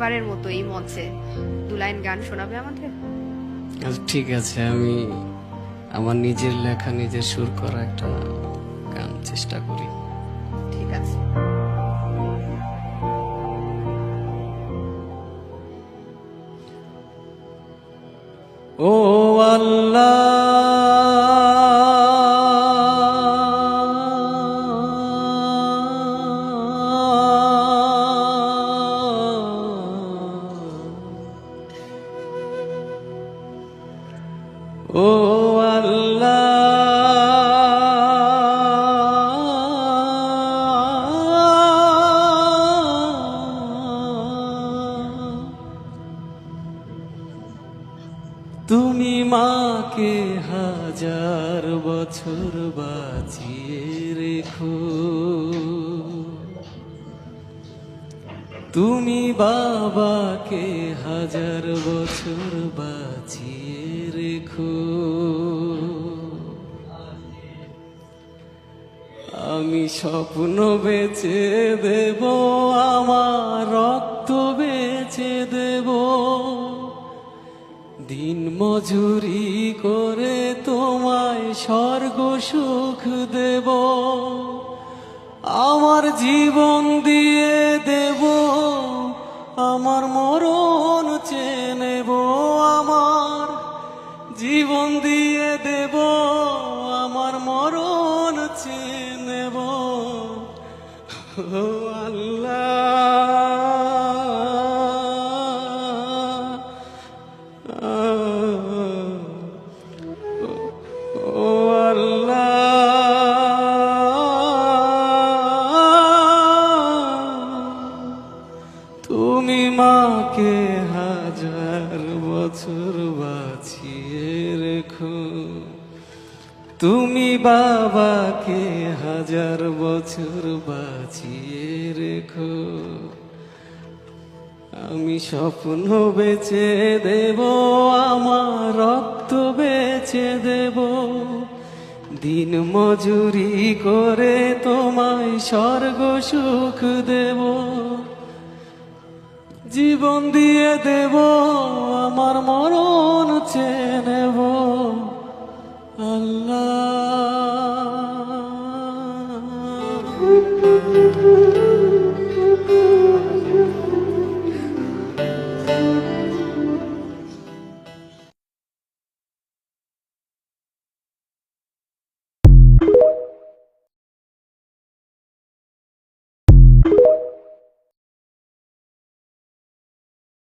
শেষবারের মতো এই মঞ্চে দু লাইন গান শোনাবে আমাদের? আচ্ছা, ঠিক আছে আমি আমার নিজের লেখা নিজের সুর করা একটা গান চেষ্টা করি। ঠিক আছে। ও আল্লাহ! ও তুমি মাকে হাজার বছর বাঁচিয়ে রেখো। তুমি বাবাকে হাজার বছর বাঁচিয়ে রেখো। আমি স্বপ্ন বেচে দেব, আমার রক্ত বেচে দেব। দিন মজুরি করে তোমায় স্বর্গ সুখ দেব। আমার জীবন দিয়ে দেব, আমার মরণ চেয়ে নেব। আমার জীবন দিয়ে দেব, আমার মরণ চেয়ে আল্লাহ। তুমি মাকে হাজার বছর বাঁচিয়ে তুমি বাবাকে হাজার বছর বাঁচিয়ে রেখো। আমি স্বপ্ন বেচে দেব, আমার রক্ত বেচে দেব। দিন মজুরি করে তোমায় স্বর্গ সুখ দেব। জীবন দিয়ে দেব, আমার নেব